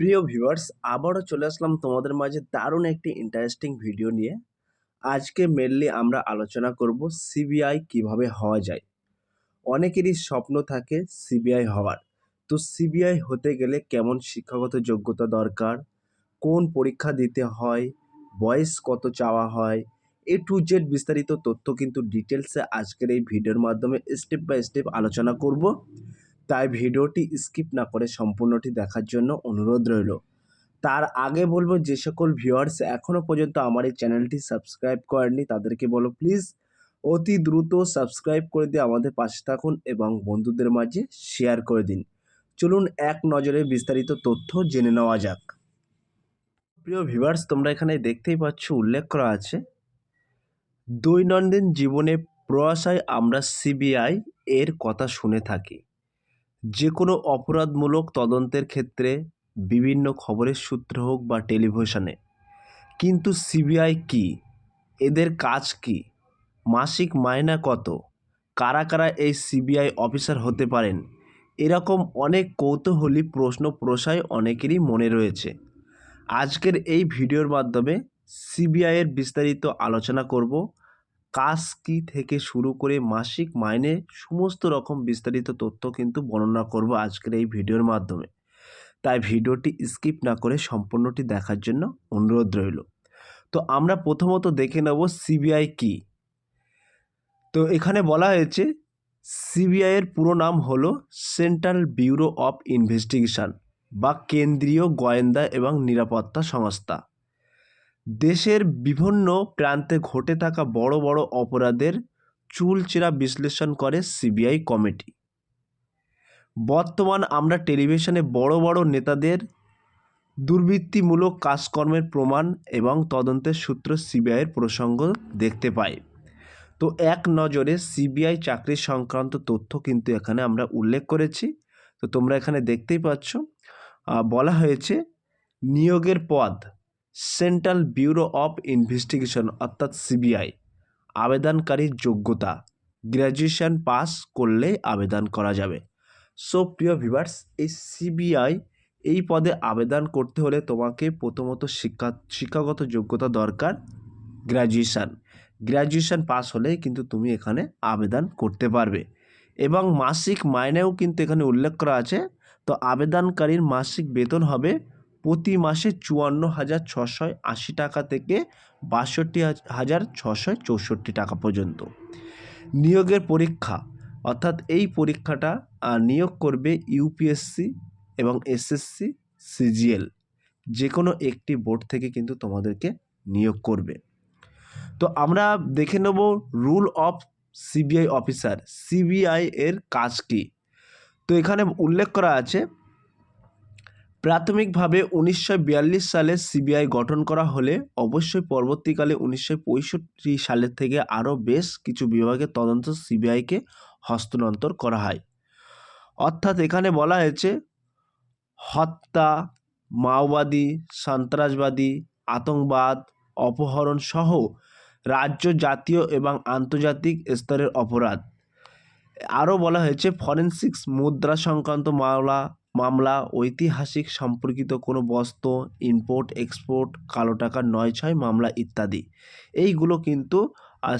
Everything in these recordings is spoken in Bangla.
প্রিয় ভিউয়ার্স, আবারও চলে আসলাম তোমাদের মাঝে দারুণ একটি ইন্টারেস্টিং ভিডিও নিয়ে। আজকে মেনলি আমরা আলোচনা করব সিবিআই কীভাবে হওয়া যায়। অনেকেরই স্বপ্ন থাকে সিবিআই হওয়ার। তো সিবিআই হতে গেলে কেমন শিক্ষাগত যোগ্যতা দরকার? কোন পরীক্ষা দিতে হয়? বয়স কত চাওয়া হয়? এ টু জেড বিস্তারিত তথ্য কিন্তু ডিটেলসে আজকের এই ভিডিওর মাধ্যমে স্টেপ বাই স্টেপ আলোচনা করব। তাই ভিডিওটি স্কিপ না করে সম্পূর্ণটি দেখার জন্য অনুরোধ রইল। তার আগে বলব যে সকল ভিউয়ার্স এখনও পর্যন্ত আমার এই চ্যানেলটি সাবস্ক্রাইব করেননি, তাদেরকে বলো প্লিজ অতি দ্রুত সাবস্ক্রাইব করে দিয়ে আমাদের পাশে থাকুন এবং বন্ধুদের মাঝে শেয়ার করে দিন। চলুন এক নজরে বিস্তারিত তথ্য জেনে নেওয়া যাক। প্রিয় ভিউয়ার্স তোমরা এখানে দেখতেই পাচ্ছ উল্লেখ করা আছে, দৈনন্দিন জীবনে প্রয়াসায় আমরা সিবিআই এর কথা শুনে থাকি। যে কোনো অপরাধমূলক তদন্তের ক্ষেত্রে বিভিন্ন খবরের সূত্র হোক বা টেলিভিশনে। কিন্তু সিবিআই কি? এদের কাজ কি? মাসিক মায়না কত? কারা কারা এই সিবিআই অফিসার হতে পারেন? এরকম অনেক কৌতূহলী প্রশ্ন প্রসায় অনেকেরই মনে রয়েছে। আজকের এই ভিডিওর মাধ্যমে সিবিআইয়ের বিস্তারিত আলোচনা করব। কাজ কি থেকে শুরু করে মাসিক মাইনে সমস্ত রকম বিস্তারিত তথ্য কিন্তু বর্ণনা করব আজকের এই ভিডিওর মাধ্যমে। তাই ভিডিওটি স্কিপ না করে সম্পূর্ণটি দেখার জন্য অনুরোধ রইল। তো আমরা প্রথমত দেখে নেব সিবিআই কি। তো এখানে বলা হয়েছে সিবিআইয়ের পুরো নাম হলো সেন্ট্রাল ব্যুরো অফ ইনভেস্টিগেশন বা কেন্দ্রীয় গোয়েন্দা এবং নিরাপত্তা সংস্থা। দেশের বিভিন্ন প্রান্তে ঘটে থাকা বড় বড় অপরাধের চুলচেরা বিশ্লেষণ করে সিবিআই কমিটি। বর্তমান আমরা টেলিভিশনে বড় বড় নেতাদের দুর্বৃত্তিমূলক কাজকর্মের প্রমাণ এবং তদন্তের সূত্র সিবিআইয়ের প্রসঙ্গ দেখতে পাই। তো এক নজরে সিবিআই চাকরি সংক্রান্ত তথ্য কিন্তু এখানে আমরা উল্লেখ করেছি। তো তোমরা এখানে দেখতেই পাচ্ছ বলা হয়েছে, নিয়োগের পদ সেন্ট্রাল ব্যুরো অফ ইনভেস্টিগেশন, অর্থাৎ সিবিআই, আবেদনকারীর যোগ্যতা। গ্র্যাজুয়েশন পাস করলেই আবেদন করা যাবে। সো, প্রিয় ভিভার্স এই সিবিআই, এই পদে আবেদন করতে হলে তোমাকে প্রথমত শিক্ষা, শিক্ষাগত যোগ্যতা দরকার, গ্র্যাজুয়েশান। গ্র্যাজুয়েশান পাস হলেই কিন্তু তুমি এখানে আবেদন করতে পারবে। এবং মাসিক মাইনেও কিন্তু এখানে উল্লেখ করা আছে। তো, আবেদনকারীর মাসিক বেতন হবে প্রতি মাসে চুয়ান্ন হাজার ছশো আশি টাকা থেকে বাষট্টি হাজার ছশো চৌষট্টি টাকা পর্যন্ত। নিয়োগের পরীক্ষা, অর্থাৎ এই পরীক্ষাটা নিয়োগ করবে ইউপিএসসি এবং এসএসসি সিজিএল যে কোনো একটি বোর্ড থেকে কিন্তু তোমাদেরকে নিয়োগ করবে। তো আমরা দেখে নেব role of CBI officer. CBI এর কাজ কী? তো এখানে উল্লেখ করা আছে প্রাথমিকভাবে উনিশশো বিয়াল্লিশ সালে সিবিআই গঠন করা হলে অবশ্যই পরবর্তীকালে উনিশশো পঁয়ষট্টি সালের থেকে আরও বেশ কিছু বিভাগের তদন্ত সিবিআইকে হস্তান্তর করা হয়। অর্থাৎ এখানে বলা হয়েছে, হত্যা, মাওবাদী, সন্ত্রাসবাদী, আতঙ্কবাদ, অপহরণ সহ রাজ্য জাতীয় এবং আন্তর্জাতিক স্তরের অপরাধ। আরও বলা হয়েছে, ফরেনসিক্স মুদ্রা সংক্রান্ত মামলা মামলা, ঐতিহাসিক সম্পর্কিত কোনো বস্তু ইম্পোর্ট এক্সপোর্ট কালো টাকার নয় ছয়, মামলা ইত্যাদি। এইগুলো কিন্তু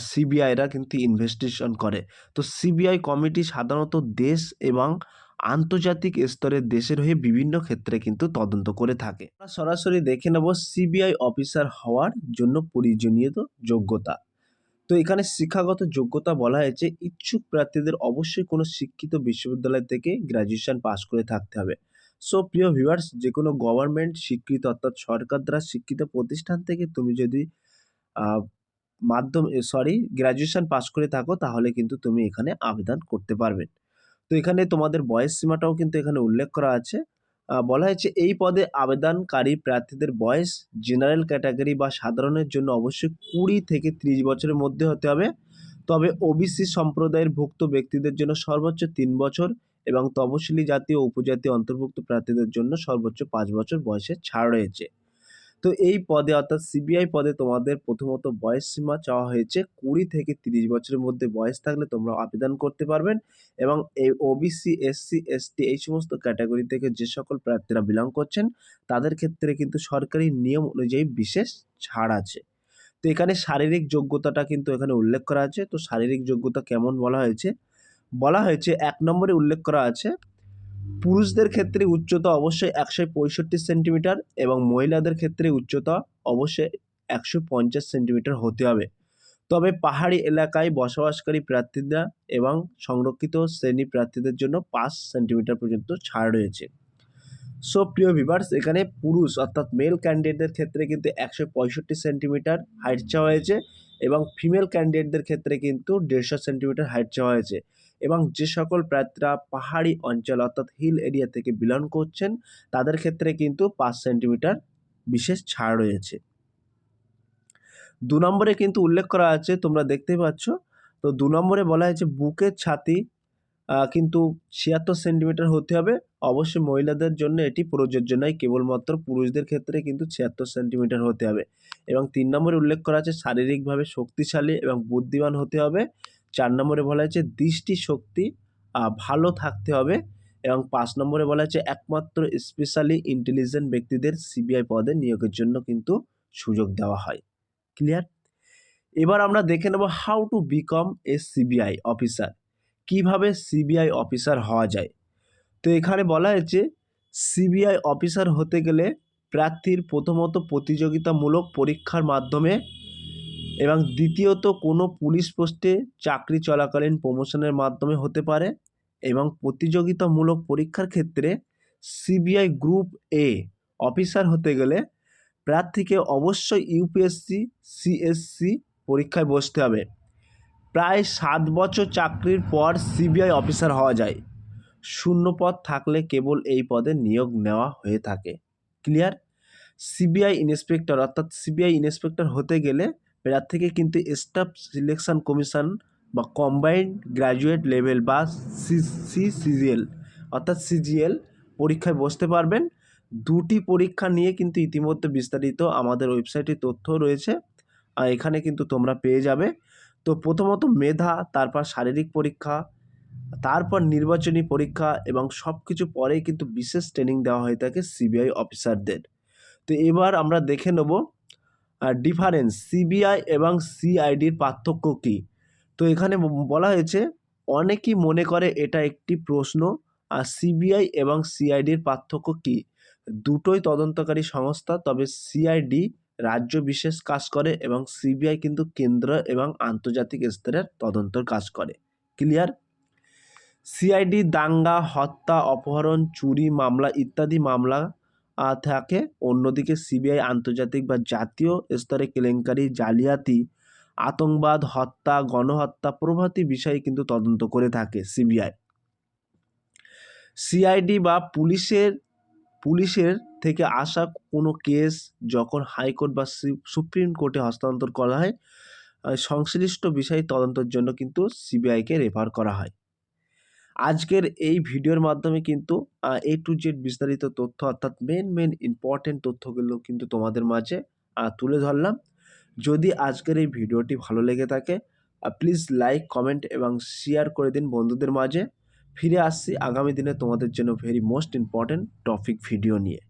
সিবিআইরা কিন্তু ইনভেস্টিগেশন করে। তো সিবিআই কমিটি সাধারণত দেশ এবং আন্তর্জাতিক স্তরের দেশের হয়ে বিভিন্ন ক্ষেত্রে কিন্তু তদন্ত করে থাকে। সরাসরি দেখে নেব সিবিআই অফিসার হওয়ার জন্য প্রয়োজনীয় যোগ্যতা। তো এখানে শিক্ষাগত যোগ্যতা বলা হয়েছে, ইচ্ছুক প্রার্থীদের অবশ্যই কোনো শিক্ষিত বিশ্ববিদ্যালয় থেকে গ্র্যাজুয়েশন পাস করে থাকতে হবে। সো প্রিয় ভিউয়ার্স যে কোনো গভর্নমেন্ট স্বীকৃত অর্থাৎ সরকার দ্বারা স্বীকৃত প্রতিষ্ঠান থেকে তুমি যদি মাধ্যম সরি গ্র্যাজুয়েশন পাস করে থাকো, তাহলে কিন্তু তুমি এখানে আবেদন করতে পারবে। তো এখানে তোমাদের বয়স সীমাটাও কিন্তু এখানে উল্লেখ করা আছে। বলা হয়েছে এই পদে আবেদনকারী প্রার্থীদের বয়স জেনারেল ক্যাটাগরি বা সাধারণের জন্য অবশ্যই কুড়ি থেকে ত্রিশ বছরের মধ্যে হতে হবে। তবে ওবিসি সম্প্রদায়ের ভুক্ত ব্যক্তিদের জন্য সর্বোচ্চ তিন বছর এবং তপশিলি জাতি ও উপজাতি অন্তর্ভুক্ত প্রার্থীদের জন্য সর্বোচ্চ পাঁচ বছর বয়সের ছাড় রয়েছে। তো এই পদে অর্থাৎ সিবিআই পদে তোমাদের প্রথমত বয়স সীমা চাওয়া হয়েছে কুড়ি থেকে তিরিশ বছরের মধ্যে বয়স থাকলে তোমরা আবেদন করতে পারবেন এবং এই ওবিসি এসসি এসটি এই সমস্ত ক্যাটাগরি থেকে যে সকল প্রার্থীরা বিলং করছেন, তাদের ক্ষেত্রে কিন্তু সরকারি নিয়ম অনুযায়ী বিশেষ ছাড় আছে। তো এখানে শারীরিক যোগ্যতাটা কিন্তু এখানে উল্লেখ করা আছে। তো শারীরিক যোগ্যতা কেমন বলা হয়েছে? বলা হয়েছে, এক নম্বরে উল্লেখ করা আছে পুরুষদের ক্ষেত্রে উচ্চতা অবশ্যই একশো পঁয়ষট্টি সেন্টিমিটার এবং মহিলাদের ক্ষেত্রে উচ্চতা অবশ্যই একশো পঞ্চাশ সেন্টিমিটার হতে হবে। তবে পাহাড়ি এলাকায় বসবাসকারী প্রার্থীরা এবং সংরক্ষিত শ্রেণি প্রার্থীদের জন্য পাঁচ সেন্টিমিটার পর্যন্ত ছাড় রয়েছে। সো, প্রিয় ভিভার্স এখানে পুরুষ অর্থাৎ মেল ক্যান্ডিডেটদের ক্ষেত্রে কিন্তু একশো পঁয়ষট্টি সেন্টিমিটার হাইট চাওয়া হয়েছে এবং ফিমেল ক্যান্ডিডেটদের ক্ষেত্রে কিন্তু দেড়শো সেন্টিমিটার হাইট চাওয়া হয়েছে। এবং যে সকল প্রার্থীরা পাহাড়ি অঞ্চল, অর্থাৎ হিল এরিয়া থেকে বিলং করছেন, তাদের ক্ষেত্রে কিন্তু পাঁচ সেন্টিমিটার বিশেষ ছাড় রয়েছে। দু নম্বরে কিন্তু উল্লেখ করা আছে, তোমরা দেখতেই পাচ্ছ। তো দু নম্বরে বলা হয়েছে, বুকের ছাতি কিন্তু ছিয়াত্তর সেন্টিমিটার হতে হবে। অবশ্যই মহিলাদের জন্য এটি প্রযোজ্য নয়, কেবলমাত্র পুরুষদের ক্ষেত্রে কিন্তু ছিয়াত্তর সেন্টিমিটার হতে হবে। এবং তিন নম্বরে উল্লেখ করা আছে, শারীরিকভাবে শক্তিশালী এবং বুদ্ধিমান হতে হবে। চার নম্বরে বলা হয়েছে দৃষ্টি শক্তি ভালো থাকতে হবে এবং পাঁচ নম্বরে বলা হয়েছে একমাত্র স্পেশালি ইন্টেলিজেন্ট ব্যক্তিদের সিবিআই পদে নিয়োগের জন্য কিন্তু সুযোগ দেওয়া হয়। ক্লিয়ার এবার আমরা দেখে নেব how to become a CBI officer কীভাবে সিবিআই অফিসার হওয়া যায়? তো এখানে বলা হয়েছে সিবিআই অফিসার হতে গেলে প্রার্থীর প্রথমত প্রতিযোগিতামূলক পরীক্ষার মাধ্যমে এবং দ্বিতীয়ত কোনো পুলিশ পোস্টে চাকরি চলাকালীন প্রমোশনের মাধ্যমে হতে পারে এবং প্রতিযোগিতামূলক পরীক্ষার ক্ষেত্রে সিবিআই গ্রুপ এ অফিসার হতে গেলে প্রার্থীকে অবশ্যই ইউপিএসসি সিএসসি পরীক্ষায় বসতে হবে। প্রায় সাত বছর চাকরির পর সিবিআই অফিসার হওয়া যায়। শূন্য পদ থাকলে কেবল এই পদে নিয়োগ নেওয়া হয়ে থাকে। ক্লিয়ার সিবিআই ইন্সপেক্টর অর্থাৎ সিবিআই ইন্সপেক্টর হতে গেলে প্রার্থীকে কিন্তু স্টাফ সিলেকশন কমিশন বা কম্বাইন্ড গ্র্যাজুয়েট লেভেল বা সিসিজিএল অর্থাৎ সিজিএল পরীক্ষায় বসতে পারবেন। দুটি পরীক্ষা নিয়ে কিন্তু ইতিমধ্যে বিস্তারিত আমাদের ওয়েবসাইটে তথ্য রয়েছে, আর এখানে কিন্তু তোমরা পেয়ে যাবে। তো প্রথমত মেধা, তারপর শারীরিক পরীক্ষা, তারপর নির্বাচনী পরীক্ষা এবং সব কিছু পরেই কিন্তু বিশেষ ট্রেনিং দেওয়া হয়ে থাকে সিবিআই অফিসারদের তো এবার আমরা দেখে নেব ডিফারেন্স সিবিআই এবং সিআইডির পার্থক্য কী? তো এখানে বলা হয়েছে, অনেকেই মনে করে এটা একটি প্রশ্ন, আর সিবিআই এবং সিআইডির পার্থক্য কী? দুটোই তদন্তকারী সংস্থা, তবে সিআইডি রাজ্য বিশেষ কাজ করে এবং সিবিআই কিন্তু কেন্দ্র এবং আন্তর্জাতিক স্তরের তদন্তর কাজ করে। ক্লিয়ার সিআইডি দাঙ্গা, হত্যা, অপহরণ, চুরি, মামলা ইত্যাদি মামলা থাকে। অন্যদিকে সিবিআই আন্তর্জাতিক বা জাতীয় স্তরে কেলেঙ্কারি, জালিয়াতি, আতঙ্কবাদ, হত্যা, গণহত্যা প্রভৃতি বিষয়ে কিন্তু তদন্ত করে থাকে সিবিআই। সিআইডি বা পুলিশের পুলিশের থেকে আসা কোনো কেস যখন হাইকোর্ট বা সুপ্রিম কোর্টে হস্তান্তর করা হয় সংশ্লিষ্ট বিষয় তদন্তের জন্য কিন্তু সিবিআইকে রেফার করা হয়। আজকের এই ভিডিওর মাধ্যমে কিন্তু এ টু জেড বিস্তারিত তথ্য, অর্থাৎ মেন মেন ইম্পর্টেন্ট তথ্যগুলো কিন্তু তোমাদের মাঝে তুলে ধরলাম। যদি আজকের এই ভিডিওটি ভালো লেগে থাকে প্লিজ লাইক কমেন্ট এবং শেয়ার করে দিন বন্ধুদের মাঝে। ফিরে আসছি আগামী দিনে তোমাদের জন্য very most important topic video নিয়ে।